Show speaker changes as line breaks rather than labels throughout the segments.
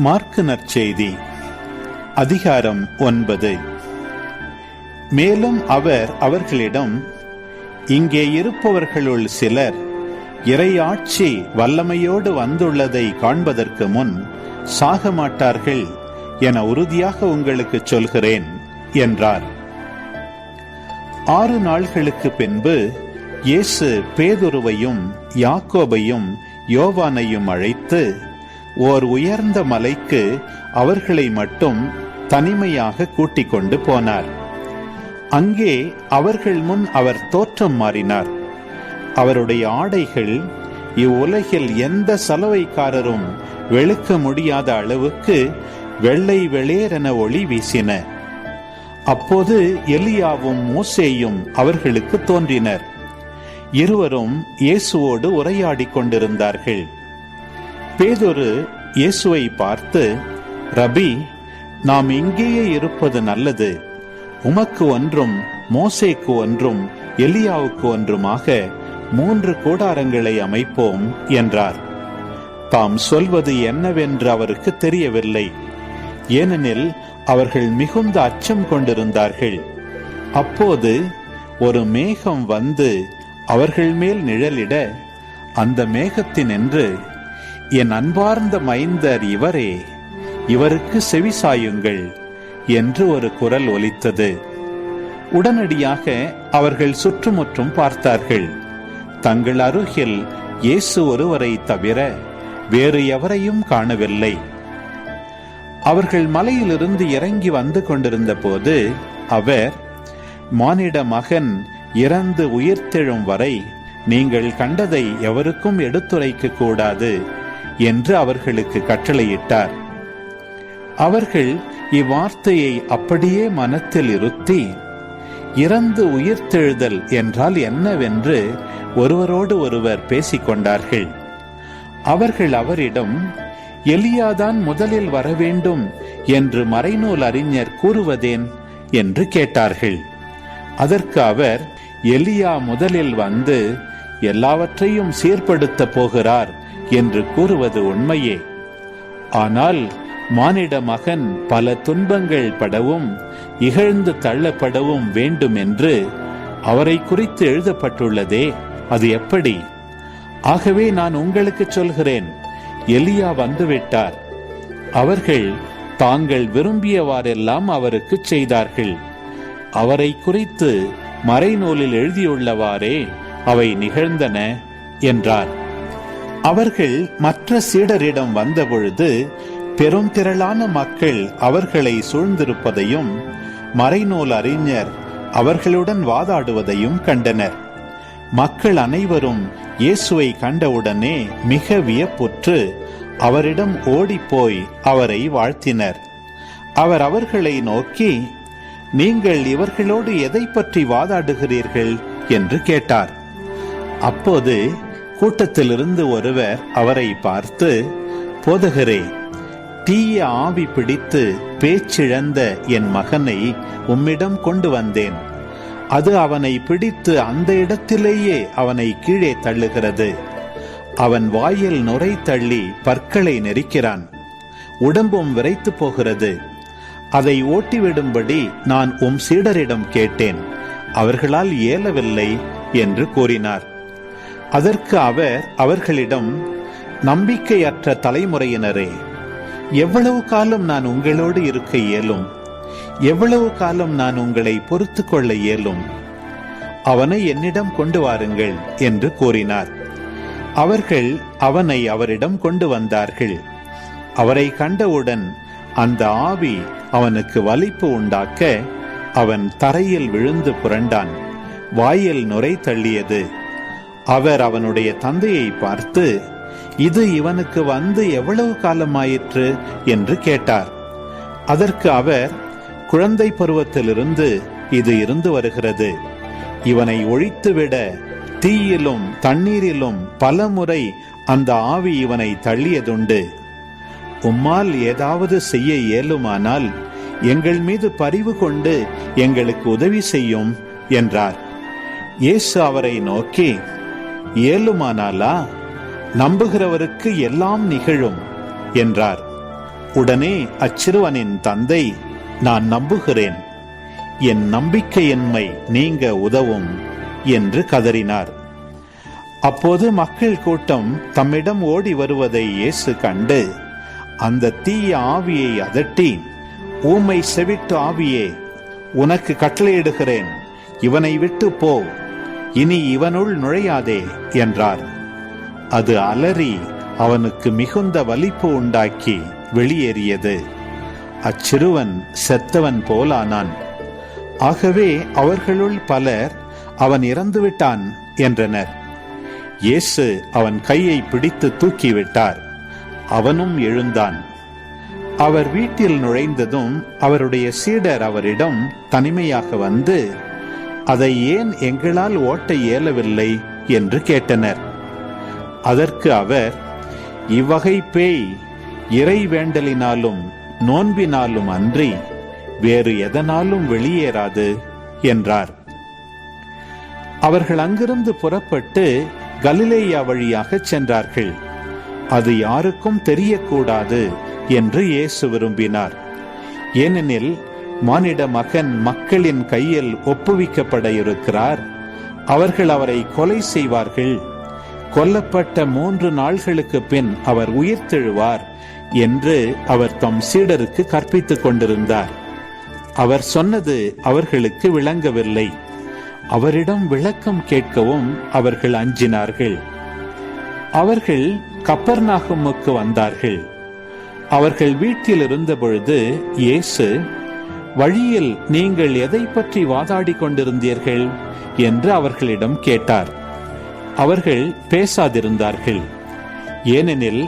Mark நற்செய்தி அதிகாரம் ஒன்பது. மேலும் அவர் அவர்களிடம் இங்கே இருப்பவர்களுள் சிலர் இறையாட்சி வல்லமையோடு வந்துள்ளதை காண்பதற்கு முன் சாக மாட்டார்கள் என உறுதியாக உங்களுக்கு சொல்கிறேன் என்றார். ஆறு நாள்களுக்கு பின்பு இயேசு பேதுருவையும் யாக்கோபையும் யோவானையும் அழைத்து ஓர் உயர்ந்த மலைக்கு அவர்களை மட்டும் தனிமையாக கூட்டிக் கொண்டு போனார். அங்கே அவர்கள் முன் அவர் தோற்றம் மாறினார். அவருடைய ஆடைகள் இவ்வுலகில் எந்த சலவைக்காரரும் வெளுக்க முடியாத அளவுக்கு வெள்ளை வெளேரென ஒளி வீசின. அப்போது எலியாவும் மோசேயும் அவர்களுக்கு தோன்றினர். இருவரும் இயேசுவோடு உரையாடிக் கொண்டிருந்தார்கள். பேதொரு இயேசுவை பார்த்து ரபி நாம் இங்கேயே இருப்பது நல்லது. உமக்கு ஒன்றும் மோசேக்கு ஒன்றும் எலியாவுக்கு ஒன்றுமாக மூன்று கூடாரங்களை அமைப்போம் என்றார். தாம் சொல்வது என்னவென்று அவருக்கு தெரியவில்லை. ஏனெனில் அவர்கள் மிகுந்த அச்சம் கொண்டிருந்தார்கள். அப்போது ஒரு மேகம் வந்து அவர்கள் மேல் நிழலிட அந்த மேகத்தினின்று என் அன்பார்ந்த மைந்தர் இவரே இவருக்கு செவிசாயுங்கள் என்று ஒரு குரல் ஒலித்தது. உடனடியாக அவர்கள் சுற்றுமுற்றும் பார்த்தார்கள். தங்கள் அருகில் இயேசு ஒருவரை தவிர வேறு எவரையும் காணவில்லை. அவர்கள் மலையிலிருந்து இறங்கி வந்து கொண்டிருந்த போது அவர் மானிட மகன் இறந்து உயிர்த்தெழும் வரை நீங்கள் கண்டதை எவருக்கும் எடுத்துரைக்க கூடாது. என்று அவர்களுக்கு கட்டளையிட்டார். அவர்கள் இவ்வார்த்தையை அப்படியே மனத்தில் இருத்தி இறந்து உயிர்த்தெழுதல் என்றால் என்னவென்று ஒருவரோடு ஒருவர் பேசிக்கொண்டார்கள். அவர்கள் அவரிடம் எலியாதான் முதலில் வரவேண்டும் என்று மறைநூல் அறிஞர் கூறுவதேன்? என்று கேட்டார்கள். அதற்கு அவர் எலியா முதலில் வந்து எல்லாவற்றையும் சீர்படுத்த போகிறார். என்று கூறுவது உண்மையே. ஆனால் மானிட மகன் பல துன்பங்கள் படவும் இகழ்ந்து தள்ளப்படவும் வேண்டும் என்று அவரை குறித்து எழுதப்பட்டுள்ளதே. அது எப்படி? ஆகவே நான் உங்களுக்கு சொல்கிறேன். எலியா வந்துவிட்டார். அவர்கள் தாங்கள் விரும்பியவாறெல்லாம் அவருக்கு செய்தார்கள். அவரை குறித்து மறைநூலில் எழுதியுள்ளவாறே அவை நிகழ்ந்தன என்றார். அவர்கள் மற்ற சீடரிடம் வந்தபொழுது பெரும் திரளான மக்கள் அவர்களை சூழ்ந்திருப்பதையும் மறைநூல் அறிஞர் அவர்களுடன் வாதாடுவதையும் கண்டனர். மக்கள் அனைவரும் இயேசுவை கண்டவுடனே மிக வியப்புற்று அவரிடம் ஓடிப்போய் அவரை வாழ்த்தினர். அவர் அவர்களை நோக்கி நீங்கள் இவர்களோடு எதை பற்றி வாதாடுகிறீர்கள்? என்று கேட்டார். அப்போது கூட்டத்திலிருந்து ஒருவர் அவரை பார்த்து போதகரே தீய ஆவி பிடித்து பேச்சிழந்த என் மகனை உம்மிடம் கொண்டு வந்தேன். அது அவனை பிடித்து அந்த இடத்திலேயே அவனை கீழே தள்ளுகிறது. அவன் வாயில் நுரை தள்ளி பற்களை நெரிக்கிறான். உடம்பும் விரைத்து போகிறது. அதை ஓட்டிவிடும்படி நான் உம் சீடரிடம் கேட்டேன். அவர்களால் இயலவில்லை என்று கூறினார். அதற்கு அவர் அவர்களிடம் நம்பிக்கையற்ற தலைமுறையினரே எவ்வளவு காலம் நான் உங்களோடு இருக்க இயலும்? எவ்வளவு காலம் நான் உங்களை பொறுத்து கொள்ள இயலும்? அவனை என்னிடம் கொண்டு வாருங்கள் என்று கூறினார். அவர்கள் அவனை அவரிடம் கொண்டு வந்தார்கள். அவரை கண்டவுடன் அந்த ஆவி அவனுக்கு வலிப்பு உண்டாக்க அவன் தரையில் விழுந்து புரண்டான். வாயில் நுரை தள்ளியது. அவர் அவனுடைய தந்தையை பார்த்து இது இவனுக்கு வந்து எவ்வளவு காலமாயிற்று? என்று கேட்டார். அதற்கு அவர் குழந்தை பருவத்திலிருந்து இது இருந்து வருகிறது. இவனை ஒழித்துவிட தீயிலும் தண்ணீரிலும் பல முறை அந்த ஆவி இவனை தள்ளியதுண்டு. உம்மால் ஏதாவது செய்ய இயலுமானால் எங்கள் மீது பரிவு கொண்டு எங்களுக்கு உதவி செய்யும் என்றார். இயேசு அவரை நோக்கி இயலுமானாலா நம்புகிறவருக்கு எல்லாம் நிகழும் என்றார். உடனே அச்சிறுவனின் தந்தை நான் நம்புகிறேன். என் நம்பிக்கையின்மை நீங்க உதவும் என்று கதறினார். அப்போது மக்கள் கூட்டம் தம்மிடம் ஓடி வருவதை இயேசு கண்டு அந்த தீய ஆவியை அதட்டி ஊமை செவிட்டு ஆவியே உனக்கு கட்டளையிடுகிறேன். இவனை விட்டு போ. இனி இவனுள் நுழையாதே என்றார். அது அலறி அவனுக்கு மிகுந்த வலிப்பு உண்டாக்கி வெளியேறியது. அச்சிறுவன் செத்தவன் போலானான். ஆகவே அவர்களுள் பலர் அவன் இறந்துவிட்டான் என்றனர். இயேசு அவன் கையை பிடித்து தூக்கிவிட்டார். அவனும் எழுந்தான். அவர் வீட்டில் நுழைந்ததும் அவருடைய சீடர் அவரிடம் தனிமையாக வந்து அதை ஏன் எங்களால் ஓட்ட இயலவில்லை என்று கேட்டனர். அதற்கு அவர் இவ்வகை பேய் இறை வேண்டலினாலும் நோன்பினாலும் அன்றி வேறு எதனாலும் வெளியேறாது என்றார். அவர்கள் அங்கிருந்து புறப்பட்டு கலிலேயா வழியாக சென்றார்கள். அது யாருக்கும் தெரியக்கூடாது என்று இயேசு விரும்பினார். ஏனெனில் மானிட மகன் மக்களின் கையில் ஒப்புவிக்கப்பட இருக்கிறார் அவர்கள் அவரை கொலை செய்வார்கள். கொல்லப்பட்ட மூன்று நாள்களுக்கு பின் அவர் உயிர்த்தெழுவார் என்று அவர் தம் சீடருக்கு கற்பித்துக் கொண்டிருந்தார். அவர் சொன்னது அவர்களுக்கு விளங்கவில்லை. அவரிடம் விளக்கம் கேட்கவும் அவர்கள் அஞ்சினார்கள். அவர்கள் கப்பர்நாகமுக்கு வந்தார்கள். அவர்கள் வீட்டில் இருந்தபொழுது இயேசு வழியில் நீங்கள் எதை பற்றி வாதாடி கொண்டிருந்தீர்கள்? என்று அவர்களிடம் கேட்டார். அவர்கள் பேசாதிருந்தார்கள். ஏனெனில்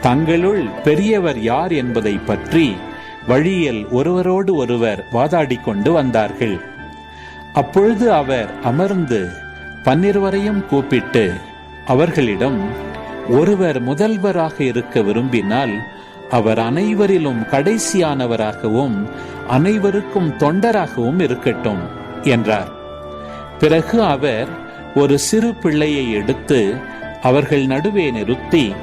தங்களுள் பெரியவர் யார் என்பதை பற்றி வழியில் ஒருவரோடு ஒருவர் வாதாடி கொண்டு வந்தார்கள். அப்பொழுது அவர் அமர்ந்து பன்னிருவரையும் கூப்பிட்டு அவர்களிடம் ஒருவர் முதல்வராக இருக்க விரும்பினால் அவர் அனைவரிலும் கடைசியானவராகவும் அனைவருக்கும் தொண்டராகவும் இருக்கட்டும் என்றார். பிறகு அவர் ஒரு சிறு பிள்ளையை எடுத்து அவர்கள் நடுவே நிறுத்தி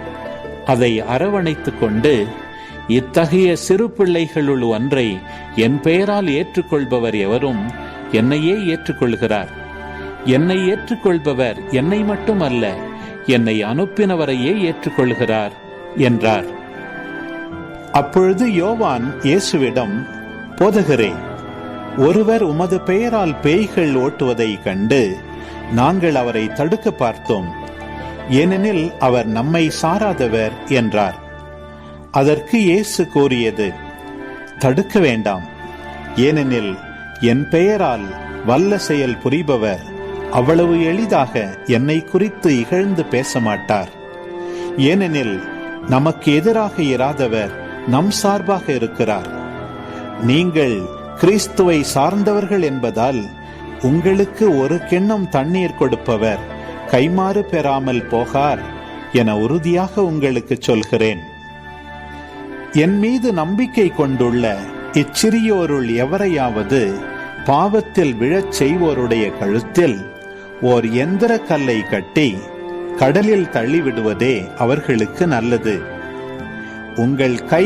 அதை அரவணைத்துக் கொண்டு இத்தகைய சிறு பிள்ளைகளுள் ஒன்றை என் பெயரால் ஏற்றுக்கொள்பவர் எவரும் என்னையே ஏற்றுக்கொள்கிறார். என்னை ஏற்றுக்கொள்பவர் என்னை மட்டுமல்ல என்னை அனுப்பினவரையே ஏற்றுக்கொள்கிறார் என்றார். அப்பொழுது யோவான் இயேசுவிடம் போதகரே ஒருவர் உமது பெயரால் பேய்கள் ஓட்டுவதை கண்டு நாங்கள் அவரை தடுக்க பார்த்தோம். ஏனெனில் அவர் நம்மை சாராதவர் என்றார். அதற்கு இயேசு கூறியது தடுக்க வேண்டாம். ஏனெனில் என் பெயரால் வல்ல செயல் புரிபவர் அவ்வளவு எளிதாக என்னை குறித்து இகழ்ந்து பேச மாட்டார் ஏனெனில் நமக்கு எதிராக இராதவர் நம் சார்பாக இருக்கிறார். நீங்கள் கிறிஸ்துவை சார்ந்தவர்கள் என்பதால் உங்களுக்கு ஒரு கிண்ணம் தண்ணீர் கொடுப்பவர். கைமாறு பெறாமல் போகார் என உறுதியாக உங்களுக்கு சொல்கிறேன். என் மீது நம்பிக்கை கொண்டுள்ள இச்சிறியோருள் எவரையாவது பாவத்தில் விழச் செய்வோருடைய கழுத்தில் ஓர் எந்திர கல்லை கட்டி கடலில் தள்ளிவிடுவதே அவர்களுக்கு நல்லது. உங்கள் கை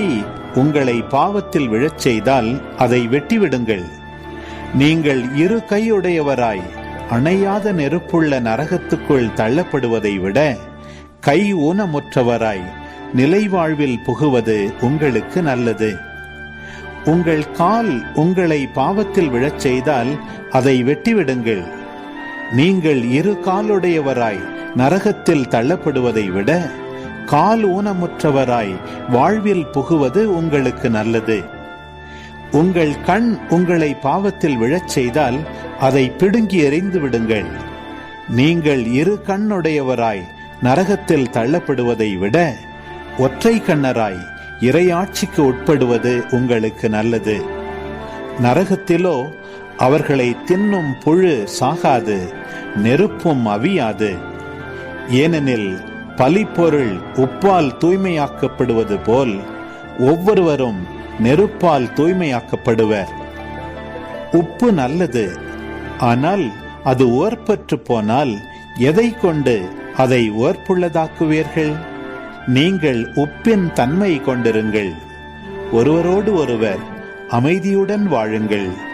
உங்களை பாவத்தில் விழச் செய்தால் அதை வெட்டிவிடுங்கள். நீங்கள் இரு கையுடையவராய் அணையாத நெருப்புள்ள நரகத்துக்குள் தள்ளப்படுவதை விட கை ஊனமுற்றவராய் நிலைவாழ்வில் புகுவது உங்களுக்கு நல்லது. உங்கள் கால் உங்களை பாவத்தில் விழச் செய்தால் அதை வெட்டிவிடுங்கள். நீங்கள் இரு காலுடையவராய் நரகத்தில் தள்ளப்படுவதை விட கால் ஊனமுற்றவராய் வாழ்வில் புகுவது உங்களுக்கு நல்லது. உங்கள் கண் உங்களை பாவத்தில் விழச் செய்தால் அதை பிடுங்கி எறிந்து விடுங்கள். நீங்கள் இரு கண்ணுடையவராய் நரகத்தில் தள்ளப்படுவதை விட ஒற்றை கண்ணராய் இறையாட்சிக்கு உட்படுவது உங்களுக்கு நல்லது. நரகத்திலோ அவர்களை தின்னும் புழு சாகாது நெருப்பும் அவியாது. ஏனெனில் பலிப்பொருள் உப்பால் தூய்மையாக்கப்படுவது போல் ஒவ்வொருவரும் நெருப்பால் தூய்மையாக்கப்படுவர். உப்பு நல்லது ஆனால் அது ஓர்பற்று போனால் எதை கொண்டு அதை ஓர்ப்புள்ளதாக்குவீர்கள் நீங்கள் உப்பின் தன்மை கொண்டிருங்கள். ஒருவரோடு ஒருவர் அமைதியுடன் வாழுங்கள்.